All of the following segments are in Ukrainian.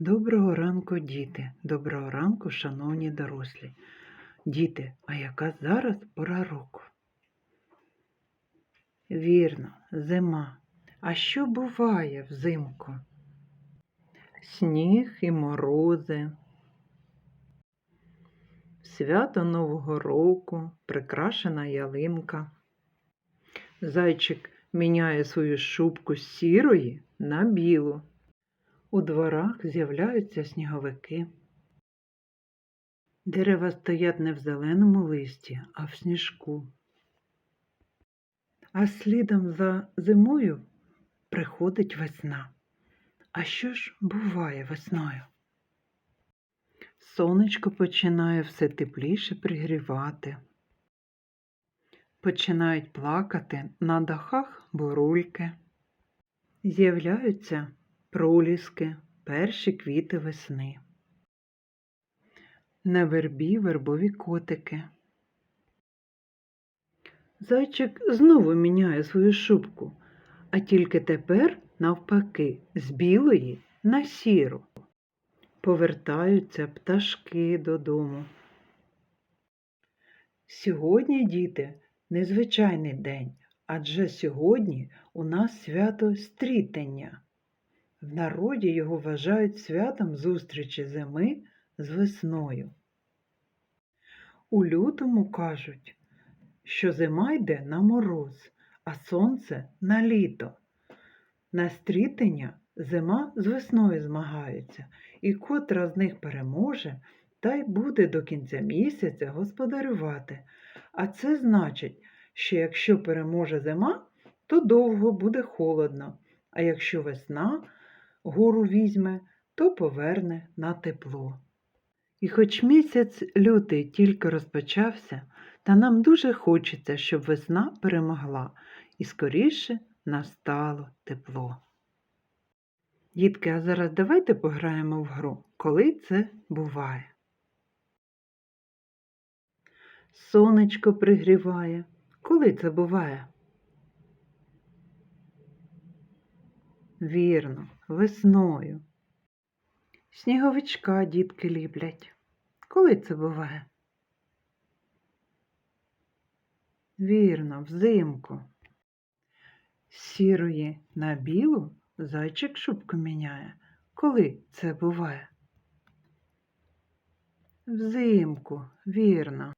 Доброго ранку, діти, доброго ранку, шановні дорослі. Діти, а яка зараз пора року? Вірно, зима. А що буває взимку? Сніг і морози. Свято Нового року, прикрашена ялинка. Зайчик міняє свою шубку з сірої на білу. У дворах з'являються сніговики. Дерева стоять не в зеленому листі, а в сніжку. А слідом за зимою приходить весна. А що ж буває весною? Сонечко починає все тепліше пригрівати. Починають плакати на дахах бурульки. З'являються проліски, перші квіти весни. На вербі вербові котики. Зайчик знову міняє свою шубку, а тільки тепер, навпаки, з білої на сіру. Повертаються пташки додому. Сьогодні, діти, незвичайний день, адже сьогодні у нас свято стрітення. В народі його вважають святом зустрічі зими з весною. У лютому кажуть, що зима йде на мороз, а сонце на літо. На стрітення зима з весною змагаються, і котра з них переможе, та й буде до кінця місяця господарювати. А це значить, що якщо переможе зима, то довго буде холодно, а якщо весна гору візьме, то поверне на тепло. І хоч місяць лютий тільки розпочався, та нам дуже хочеться, щоб весна перемогла і скоріше настало тепло. Дітки, а зараз давайте пограємо в гру, коли це буває. Сонечко пригріває. Коли це буває? Вірно, весною. Сніговичка дітки люблять. Коли це буває? Вірно, взимку. Сірої на білу зайчик шубку міняє. Коли це буває? Взимку, вірно.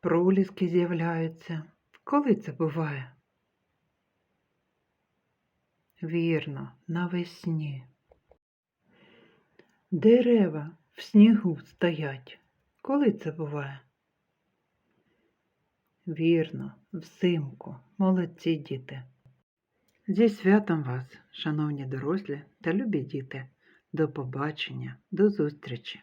Проліски з'являються. Коли це буває? Вірно, навесні. Дерева в снігу стоять. Коли це буває? Вірно, взимку. Молодці діти. Зі святом вас, шановні дорослі та любі діти. До побачення, до зустрічі!